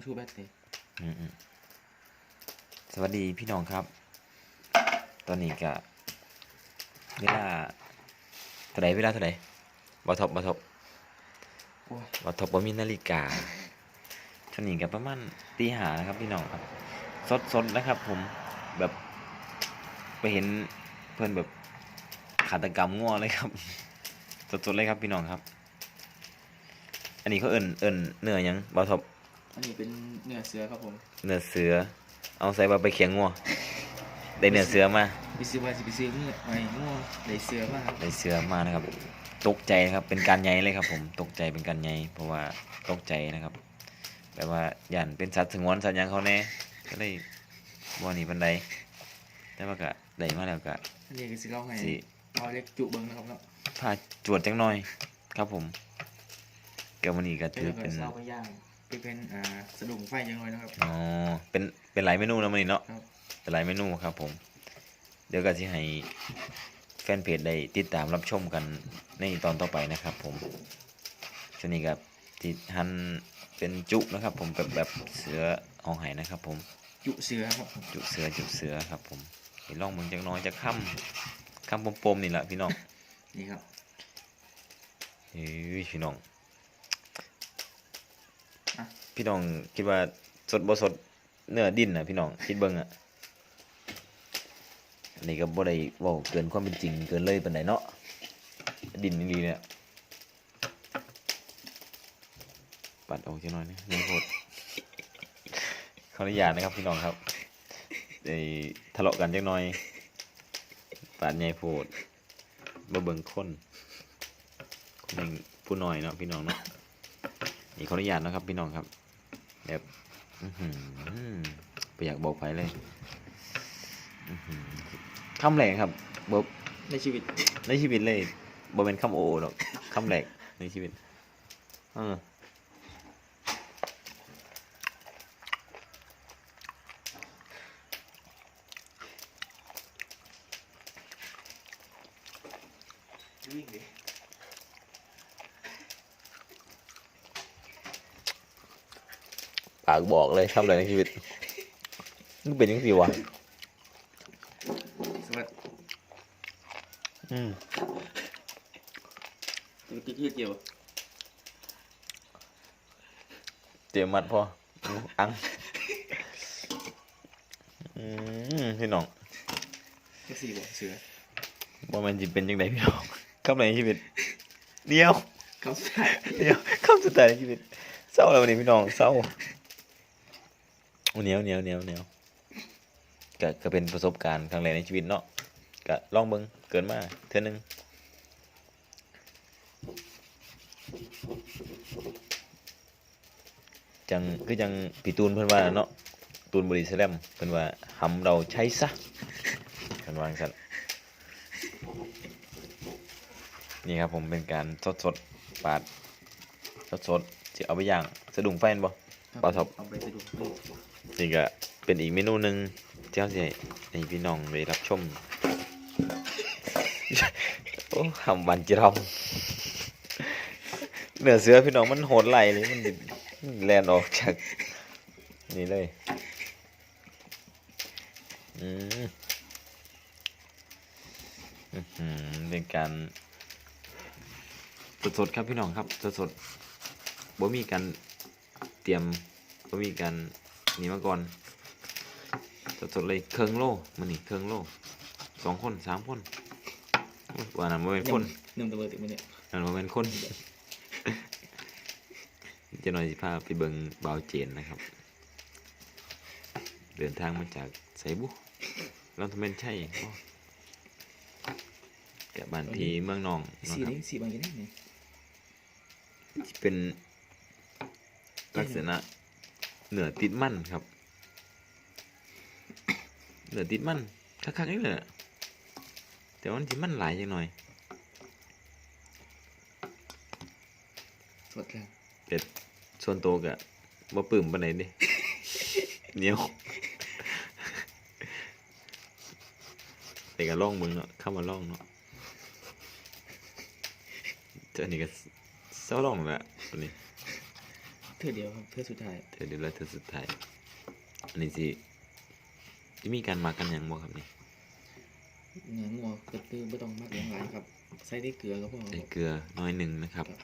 งชูแบตเลยอืมอืมสวัสดีพี่น้องครับ ตอนนี้ก็เวลาเท่าไหรเวลาเท่าไหรบ่ทบบ่ทบโอ้ยบ่ทบบ่มีนาฬิกาช่วงนี้ก็ประมาณตีหานะครับพี่น้องครับสดสดนะครับ ผมแบบไปเห็นเพื่อนแบบขาตกรรมง่วเลยครับ สดสดเลยครับพี่น้องครับ อันนี้เขาเอิ่นเอิ่นเนื้อหยังบ่ทบ อันนี้เป็นเนื้อเสือครับผมเนื้อเสือ เอาใส่ว่าไปเคียงงัวได้เนื้อเสือมาไปซื้อมาสิไปซื้อเนื้อไม่ง่วงได้เสือมากครับได้เสือมานะครับ ตกใจนะครับ เป็นการใหญ่เลยครับ ผม ตกใจเป็นการใหญ่เพราะว่าตกใจนะครับแบบว่าย่านเป็นสัตว์สงวนสัตว์หยังเขาแน่ก็เลยบ่หนีบันไดแต่ว่าก็ได้มาแล้วก็อันนี้ก็สิเล่าให้สิเอาเล็กจุเบิ้งนะครับเนาะพาจวดจังหน่อยครับผมเกี่ยวมันนี้ก็เป็นถือแบบเป็น เล่าไปย่างไปเป็นอ่าสะดุ้งไฟยังไงนะครับ อ๋อเป็นเป็นหลายเมนูนะมันนี้เนาะครับ เป็นหลายเมนูครับผม เดี๋ยวก็จะให้แฟนเพจได้ติดตามรับชมกันในตอนต่อไปนะครับ ผมช่วงนี้กับที่ฮันเป็นจุนะครับ ผมกับแบบเสือหองไห้นะครับ ผมจุเสือครับจุเสือจุเสือครับผมไปลองเมืองจักหน้อยจะค่ำค่ำปมๆนี่แหละพี่น้อง นี่ครับ เฮ้ยพี่น้องอะ พี่น้องคิดว่าสดบ่สดเนื้อดินนะพี่น้องคิดเบิ่งอะอันนี้ก็บ่ได้เว้าเกินความเป็นจริงเกินเลยปานใดเนาะดินนี่เนี่ยปัดออกจังหน่อยนะนี่โพดขออนุญาตนะครับพี่น้องครับได้ทะเลาะกันจังหน่อยปาดใหญ่โพดบ่เบิ่งคนคนหนึ่งผู้น้อยเนาะพี่น้องเนาะ นี่ขออนุญาตนะครับพี่น้องครับแบบอื้อหือไปอยากบอกไปเลยอื้อหือคำแรกครับบ่ในชีวิต ในชีวิตเลยบ่เป็นคำโอหรอกคำแรกในชีวิตเออวิ่งดิ ปากบอกเลยคำแรกในชีวิตมันเป็นยังไงวะสวัสดีอืมตัวกิ๊กเกี่ยวเตรียมมัดพออืมอังอืมพี่น้องก็สี่บ่เสือบ่แมันจิเป็นยังไงพี่น้องคำแรกในชีวิตเดียวเขาสุดท้ายเดี๋ยวคำสุดท้ายในชีวิตเศร้าแล้ววันนี้พี่น้องเศร้า เหนียวเหนียวเหนียวเหนียวก็ก็เป็นประสบการณ์ครั้งแรกในชีวิตเนาะก็ลองเบิ่งเกินมาเท่านึงจังคือจังพี่ตูนเพิ่นว่าเนาะตูนบริสแลมเพิ่นว่าหำเราใช้ซะเพิ่นวางซั่นนี่ครับผมเป็นการสดสดปาดสดสดๆสิเอาไปย่างสะดุ้งไฟนบ่ ปลาท็อป เอาไปสะดุ้งไฟนี่ก็เป็นอีกเมนูหนึ่งที่เราจะให้พี่น้องได้รับชม โอ้คำบันจิรอมเนื้อเสือพี่น้องมันโหดไหลเลยมันดิมันแลนออกจากนี่เลยอืมอื้อหือเป็นการสดๆครับพี่น้องครับสดๆบ่มีการ เตรียมบ่มีการนี่มาก่อนสดๆเลยเครื่องโลมันนี่เครื่องโลสองคนสามคนโอ้ยว่านั้นบ่เป็นคนหนึ่งตัวเบอร์ติดมือเนี่ยนั่นบ่เป็นคนจะหน่อยสิพาไปเบิ่งบาวเจนนะครับ เดินทางมาจากไสบุลำทำเป็นใช่บ่แกะบ้านพีเมืองนองเนาะสี่ครับนี่สี่บางอย่างนี่ที่เป็น ลักษณะเหนือติดมันครับ เหนือติดมันคักๆนี่เลยแต่ว่ามันที่มันหลายจังหน่อยสดแล้วแต่ส่วนตัวกะบ่ปลื้มปานใดเด้เหนียวแต่ก็ลองมึงเนาะเข้ามาลองเนาะเจ้านี่ก็เศร้าลองแหละตัวนี้ เธอเดียวครับเธอสุดท้ายเธอเดี๋ยวเราเธอสุดท้ายอันนี้สิจะมีการมากันอย่างบ่ครับนี่เนื้องัวกระตือไม่ต้องมากอย่างไรครับ ใส่ได้เกลือก็พอคใส่รับเกลือน้อยหนึ่งนะครับครับ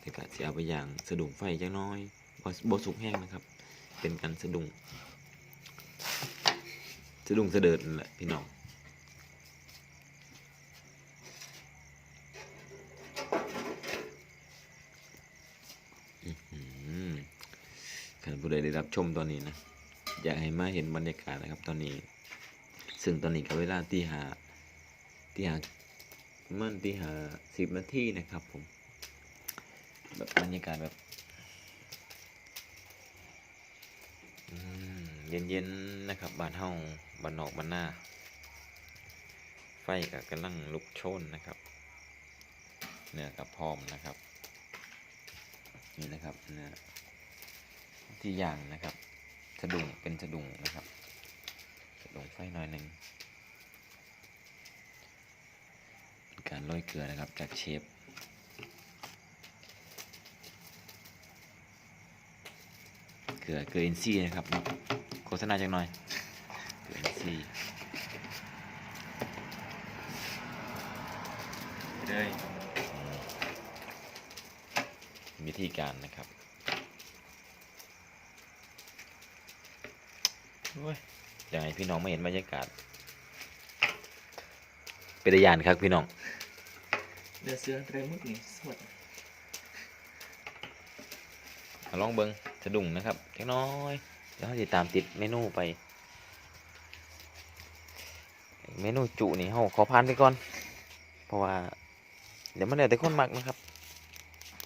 แต่ก็สิเอาไปอย่างสะดุ้งไฟจักหน้อยบ่บ่สุกแห้งนะครับ เป็นการสะดุ้งสะดุ้งสะเดิดนั่นแหละพี่น้องอื้อหือ ท่านผู้ใดได้รับชมตอนนี้นะอยากให้มาเห็นบรรยากาศนะครับตอนนี้ ซึ่งตอนนี้ก็เวลาตีหาตีหามันตีหาสิบนาทีนะครับผมแบบบรรยากาศแบบเย็นๆนะครับบ้านเฮาบ้านนอกบ้านหน้า ไฟก็กำลังลุกโชนนะครับ เนื้อกับพร้อมนะครับ นี่นะครับเนื้อ ที่ย่างนะครับสะดุงเป็นสะดุงนะครับสะดุงไฟหน่อยหนึ่งการโรยเกลือนะครับจากเชฟเกลือเกลืออินทรีย์นะครับโฆษณาจังหน่อยเกลืออินทรีย์เลยวิธีการนะครับ อ้ยอยากให้พี่น้องไม่เห็นบรรยากาศ เป็นตาย่านครับพี่น้อง เดือดเสือไตรมึกนี่สวดมาลองเบิงสะดุ้งนะครับเล็กน้อยเดี๋ยวเราจะตามติดเมนูไป เมนูจุนี่เฮาขอผ่านไปก่อน เพราะว่า เดี๋ยวมันเดี๋ยวแต่คนมักนะครับ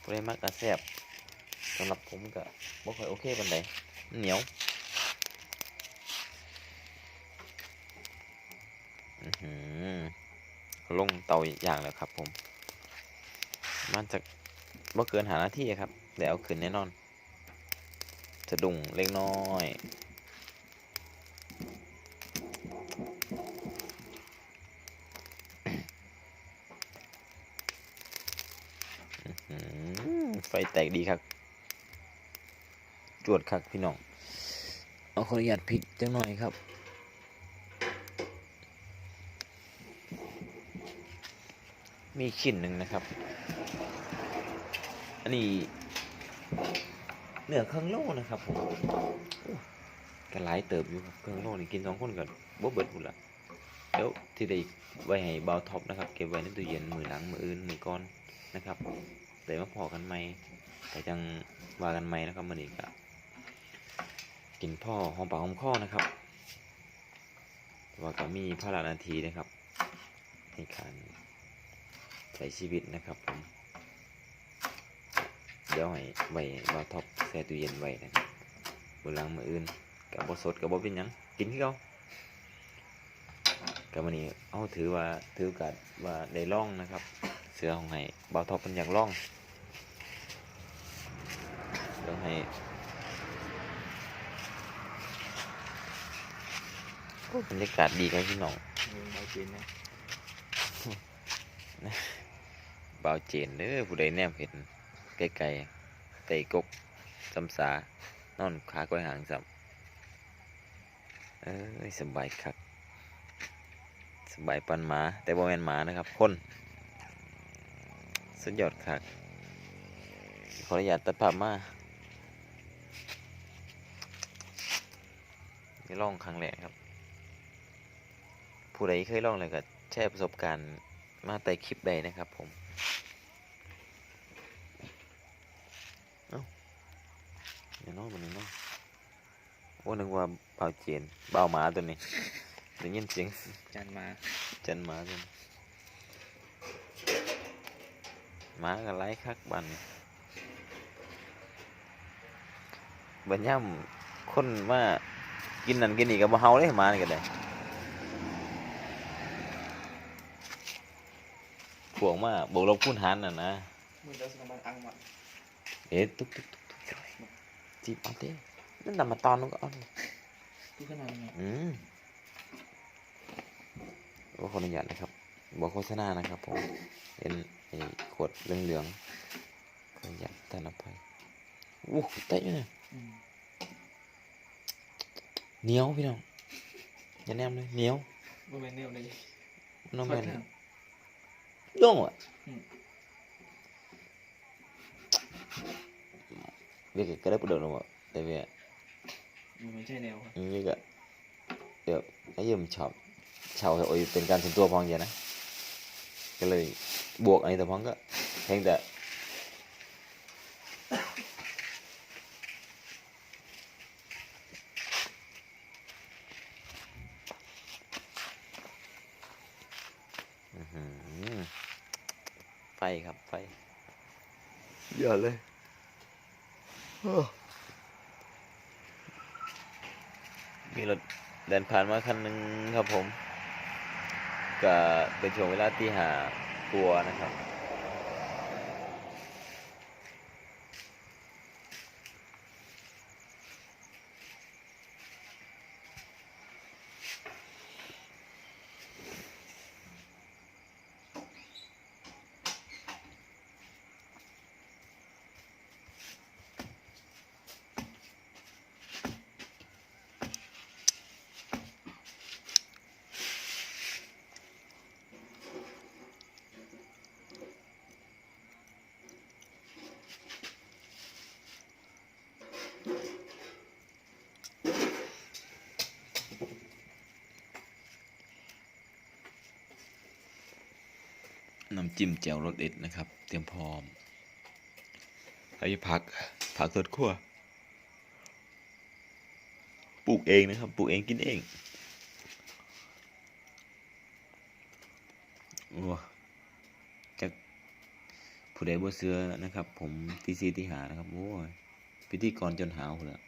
ผู้ใดมักก็แซ่บสำหรับผมก็บ่ค่อยโอเคปานใดมันเหนียวอื้อหือ ลงเตาอย่างแล้วครับ ผม มันจะบ่เกินหานาที่ครับเดี๋ยวเอาขึ้นแน่นอนสะดุงเล็กน้อยไฟแตกดีครับ จวดคักพี่น้อง เอาขออนุญาตพริกจังหน่อยครับ มีชิ้นหนึ่งนะครับ อันนี้เนื้อเครื่องโล่นะครับผมโอ้ก็หลายเติบอยู่ครับเครื่องโล่นี่กินสองคนกันบ่เบิดพุ่นละเดี๋ยวที่ได้ไว้ให้เบาท็อปนะครับ เก็บไว้ในตู้เย็นมือหลังมืออื่นมือก่อนนะครับเดี๋ยวมาพอกันใหมแต่จังว่ากันใหมนะครับมื้อนี้ก็กินพ่อหอมปากหอมคอนะครับว่าก็มีพระราชนาทีนะครับในการ ใช้ชีวิตนะครับผมเดี๋ยวให้ไว้บาท็อปแช่ตู้เย็นไว้นะครับบนหลังมืออื่นกับบสดกับบเป็นยังกินที่เขากับวันนี้เอาถือว่าถือโอกัดว่าได้ล่องนะครับ เสือของให้บาท็อปเป็นอย่ากล่องเดี๋ยวให้บรรยากาศดีครับพี่น้องมือเบาจีนนะ บ่าวเจนเด้อผู้ใดแนมเห็นไกลๆไต่กกสำสานอนขาก้อยหางสับเอ้ยสบายคักสบายปันหมา แต่บ่แมนหมานะครับ คน สุดยอดคักขออนุญาตตัดภาพมาได้ลองครั้งแรกครับ ผู้ใดเคยลองเลยก็แชร์ประสบการณ์มาใต้คลิปใดนะครับผม เดี๋ยวนอนบนนี้เนาะว่านึกว่าเบาเจียนเบาหมาตัวนี้ได้ยินเสียงจานมาจันหมาตัวนี้หมาก็ไล่คักบันบันย่ำคนมากินนั่นกินนี่ก็บ่เฮาเลยหมานี่ก็ได้พวกมาบวกลบคูณหารน่ะนะมือเดือดสมันอังมาเอ๊ะตุ๊กตุ๊กตุ๊กตุ๊ก จ้อยจีบเอาเต้นั่นนำมาตอนนู้นก็เอาดิทุกขนาดนี้อืมว่าขออนุญาตนะครับบอกโฆษณานะครับผมเป็นไอ้ขวดเหลืองๆขออนุญาตท่านอภัยโอ้เตะอยู่เนี่ยอืมเหนียวพี่น้องอย่าแนมเลยเหนียวบ่แม่นแนวใดน้องค่แมอนนข้างย่องอะ อืมเรียกก็ได้ประโดดลงมาแต่เวียบ่แม่นใช่แนวครับอย่างนี้ก็เดี๋ยวไอ้เยี่ยมชอบชาวโอ้ยเป็นการส่วนตัวพองอย่างนะ ก็เลยบวกอันนี้แต่พองก็เพียงแต่อื้อหือไฟครับไฟเยอะเลย มีรถเดินผ่านมาคันหนึ่งครับผม ก็เป็นช่วงเวลาที่หากลัวนะครับ น้ำจิ้มแจ่วรสเด็ดนะครับ เตรียมพร้อมไอ้ผักผักสดขั้วปลูกเองนะครับปลูกเองกินเองโอ้จากผู้ใดบ่เสือนะครับ ผมตีซีตีหานะครับโอ้ยพิธีกรจนหาวเลย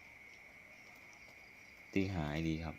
ตีหายดีครับ